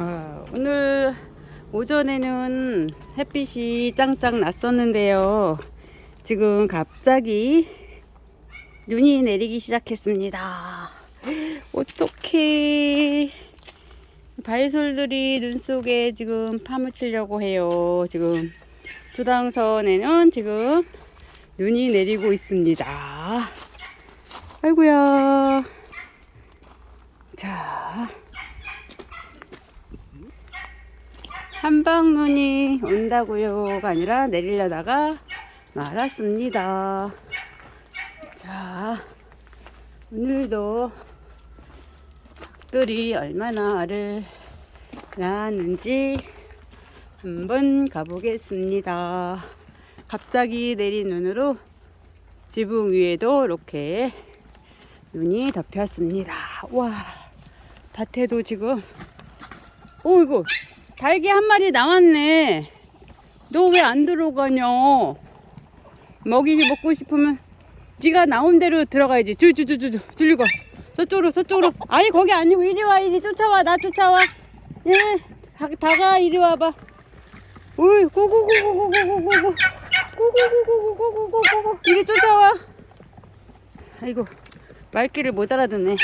아, 오늘 오전에는 햇빛이 짱짱 났었는데요. 지금 갑자기 눈이 내리기 시작했습니다. 어떡해. 발솔들이 눈 속에 지금 파묻히려고 해요. 지금 주당선에는 지금 눈이 내리고 있습니다. 아이고야. 자. 한방눈이 온다고요가 아니라 내리려다가 말았습니다. 자, 오늘도 닭들이 얼마나 알을 낳았는지 한번 가보겠습니다. 갑자기 내린 눈으로 지붕 위에도 이렇게 눈이 덮였습니다. 와, 밭에도 지금, 오이고, 달기 한 마리 나왔네. 너 왜 안 들어가냐? 먹이 먹고 싶으면 네가 나온 대로 들어가야지. 주주주주 줄리고 저쪽으로 저쪽으로. 아니 거기 아니고 이리 와 이리 쫓아와 나 쫓아와. 예, 다, 다가 이리 와봐. 우이 고고고고고고고고고 고고고고고고고고고 이리 쫓아와. 아이고 말귀를 못 알아듣네.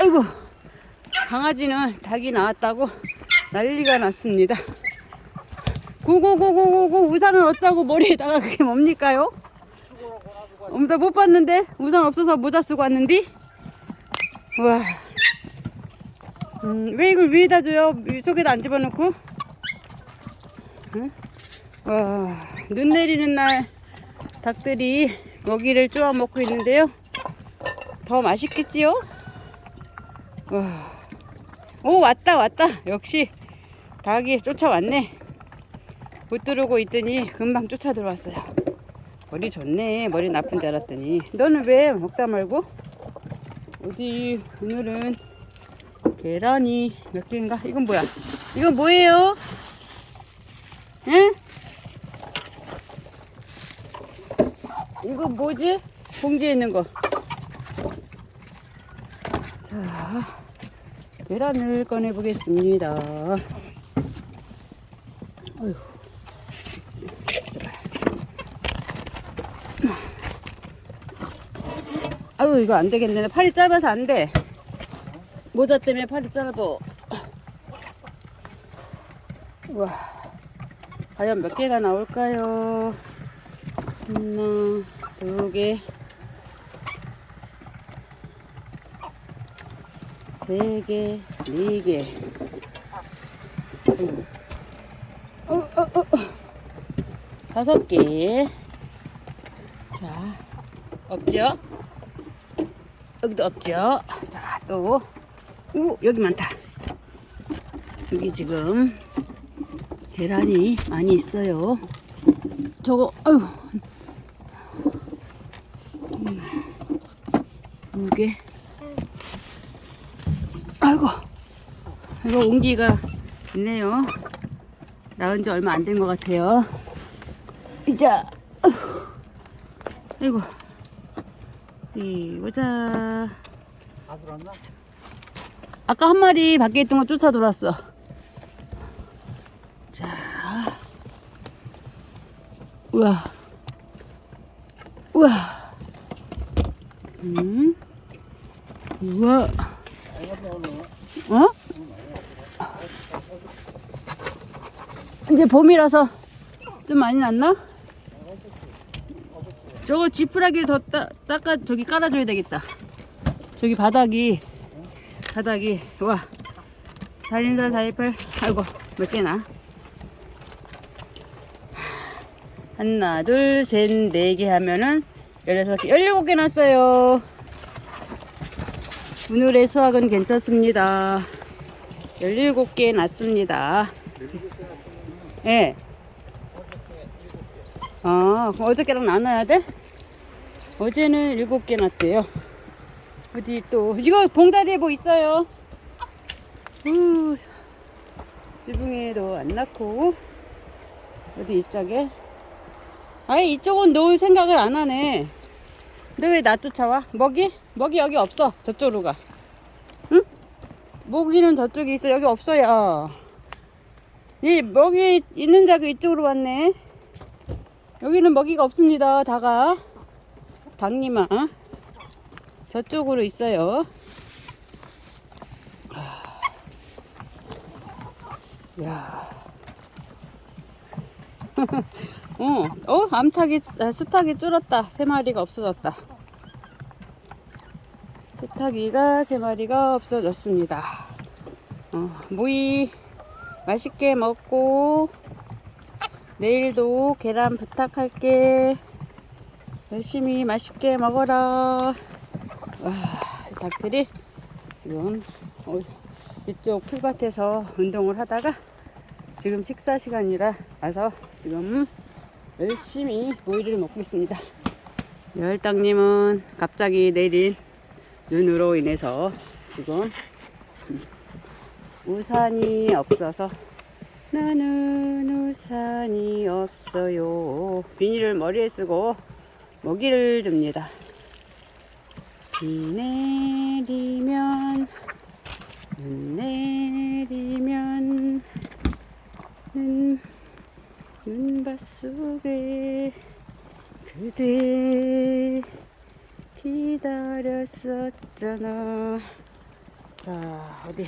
아이고 강아지는 닭이 나왔다고 난리가 났습니다. 고고고고고고 우산은 어쩌고 머리에다가 그게 뭡니까요? 엄청 못 봤는데 우산 없어서 모자 쓰고 왔는디. 와. 음, 왜 이걸 위에다 줘요? 속에다 안 집어넣고? 응? 와, 눈 내리는 날 닭들이 먹이를 쪼아 먹고 있는데요. 더 맛있겠지요? 와. 오 왔다 왔다 역시 닭이 쫓아왔네. 못 들어오고 있더니 금방 쫓아 들어왔어요. 머리 좋네. 머리 나쁜 줄 알았더니. 너는 왜 먹다 말고? 어디 오늘은 계란이 몇 개인가? 이건 뭐야? 이건 뭐예요? 응? 이거 뭐지? 봉지에 있는 거. 자, 계란을 꺼내 보겠습니다. 아유 이거 안 되겠네. 팔이 짧아서 안 돼. 모자 때문에 팔이 짧아. 와, 과연 몇 개가 나올까요? 하나, 두 개, 세 개, 네 개. 다섯 개. 자, 없죠? 여기도 없죠? 자, 또. 오, 여기 많다. 여기 지금 계란이 많이 있어요. 저거, 아유. 음, 두 개. 아이고, 이거 온기가 있네요. 나온 지 얼마 안 된 것 같아요. 이제, 아이고, 이 보자. 아까 한 마리 밖에 있던 거 쫓아 들어왔어. 자, 우와, 우와, 음, 우와. 어? 이제 봄이라서 좀 많이 났나? 저거 지푸라기를 더 따, 닦아 저기 깔아줘야 되겠다. 저기 바닥이 바닥이 와 달린다 달팔 아이고 몇 개나? 하나 둘 셋 네 개 하면은 열여섯 개 열일곱 개 났어요. 오늘의 수확은 괜찮습니다. 17개 났습니다. 예. 네. 아, 어저께랑 나눠야 돼? 어제는 7개 났대요. 어디 또, 이거 봉다리에 뭐 있어요? 후, 지붕에도 안 낳고, 어디 이쪽에? 아예 이쪽은 놓을 생각을 안 하네. 너왜나 쫓아와? 먹이? 먹이 여기 없어. 저쪽으로 가. 응? 모기는 저쪽에 있어. 여기 없어요. 이 먹이 있는 자가 이쪽으로 왔네. 여기는 먹이가 없습니다. 다가 닭님아 저쪽으로 있어요. 야. 어, 어, 암탉이, 아, 수탉이 줄었다. 세 마리가 없어졌다. 수탉이가 세 마리가 없어졌습니다. 어, 모이 맛있게 먹고, 내일도 계란 부탁할게. 열심히 맛있게 먹어라. 와, 닭들이 지금 어, 이쪽 풀밭에서 운동을 하다가 지금 식사 시간이라 와서 지금 열심히 모이를 먹고 있습니다. 열당님은 갑자기 내린 눈으로 인해서 지금 우산이 없어서 나는 우산이 없어요. 비닐을 머리에 쓰고 먹이를 줍니다. 비 내리면 눈 내리면 눈 눈밭 속에 그대 기다렸었잖아. 자 어디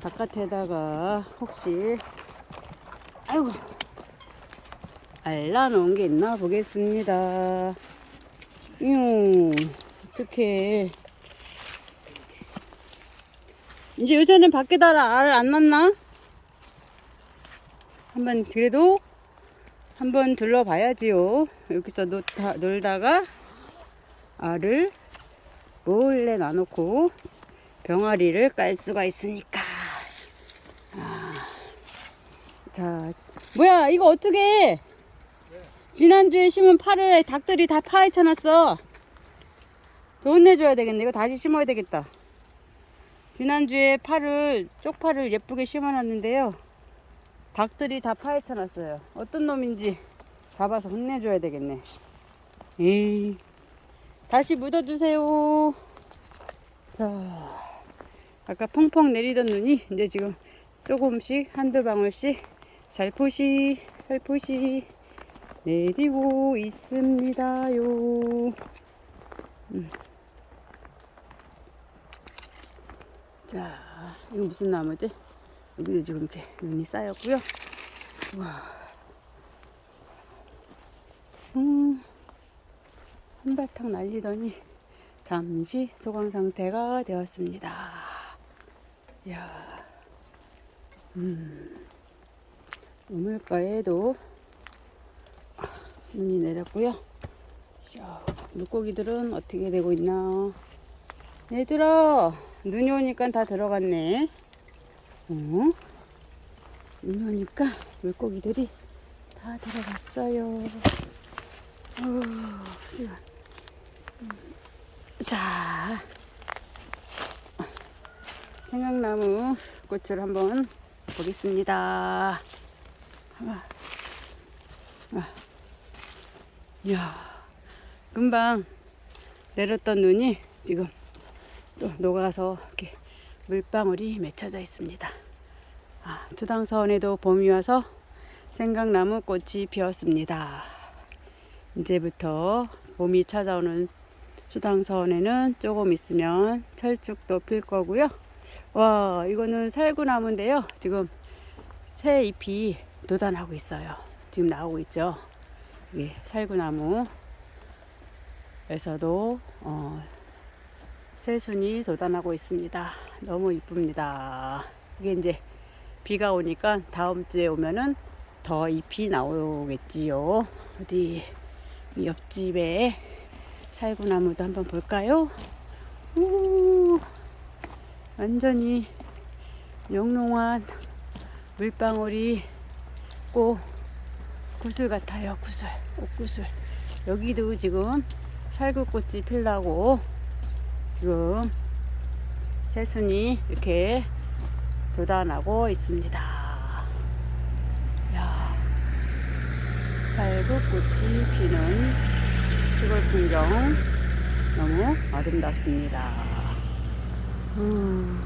바깥에다가 혹시 아이고 알라놓은 게 있나 보겠습니다. 음 어떡해. 이제 요새는 밖에다 알안 넣나? 한번 그래도 한번 둘러봐야지요. 여기서 놀다, 놀다가 알을 몰래 놔놓고 병아리를 깔 수가 있으니까. 아. 자, 뭐야, 이거 어떻게 지난주에 심은 파를 닭들이 다 파헤쳐놨어. 저 혼내줘야 되겠네. 이거 다시 심어야 되겠다. 지난주에 파를, 쪽파를 예쁘게 심어놨는데요. 닭들이 다 파헤쳐놨어요. 어떤 놈인지 잡아서 혼내줘야 되겠네. 에이. 다시 묻어주세요. 자, 아까 펑펑 내리던 눈이 이제 지금 조금씩 한두 방울씩 살포시 살포시 내리고 있습니다요. 음. 자, 이거 무슨 나무지? 여기도 지금 이렇게 눈이 쌓였고요. 와, 음, 한바탕 날리더니 잠시 소강 상태가 되었습니다. 이야, 음, 우물가에도 눈이 내렸고요. 자, 물고기들은 어떻게 되고 있나? 얘들아, 눈이 오니까 다 들어갔네. 어? 눈이 오니까 물고기들이 다 들어갔어요. 어, 지금. 음. 자, 생강나무 꽃을 한번 보겠습니다. 아, 아. 이야, 금방 내렸던 눈이 지금 또 녹아서 이렇게 물방울이 맺혀져 있습니다. 아, 투당서원에도 봄이 와서 생강나무 꽃이 피었습니다. 이제부터 봄이 찾아오는 수당서원에는 조금 있으면 철쭉도 필 거고요. 와, 이거는 살구나무인데요. 지금 새 잎이 돋아나고 있어요. 지금 나오고 있죠. 이게 살구나무에서도 어, 새순이 돋아나고 있습니다. 너무 이쁩니다. 이게 이제 비가 오니까 다음 주에 오면은 더 잎이 나오겠지요. 어디 이 옆집에 살구나무도 한번 볼까요? 우 완전히 영롱한 물방울이 꼭 구슬 같아요. 구슬, 옷구슬. 여기도 지금 살구꽃이 필라고 지금 새순이 이렇게 돋아나고 있습니다. 야, 살구꽃이 피는 시골 풍경 너무 아름답습니다. 음.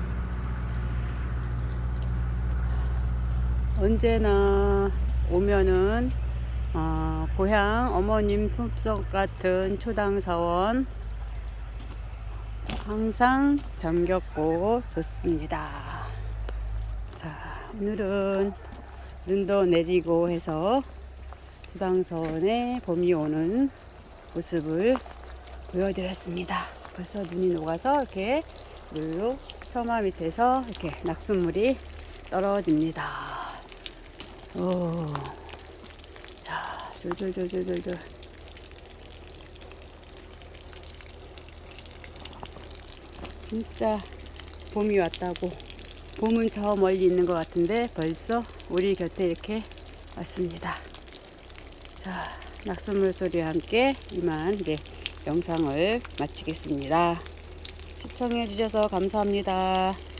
언제나 오면은 어, 고향 어머님 품속 같은 초당사원 항상 잠겼고 좋습니다. 자, 오늘은 눈도 내리고 해서 초당서원에 봄이 오는 모습을 보여드렸습니다. 벌써 눈이 녹아서 이렇게 물로 서마 밑에서 이렇게 낙숫물이 떨어집니다. 오, 자, 졸졸졸졸졸. 진짜 봄이 왔다고. 봄은 저 멀리 있는 것 같은데 벌써 우리 곁에 이렇게 왔습니다. 자, 낙숫물 소리와 함께 이만 이제 영상을 마치겠습니다. 시청해 주셔서 감사합니다.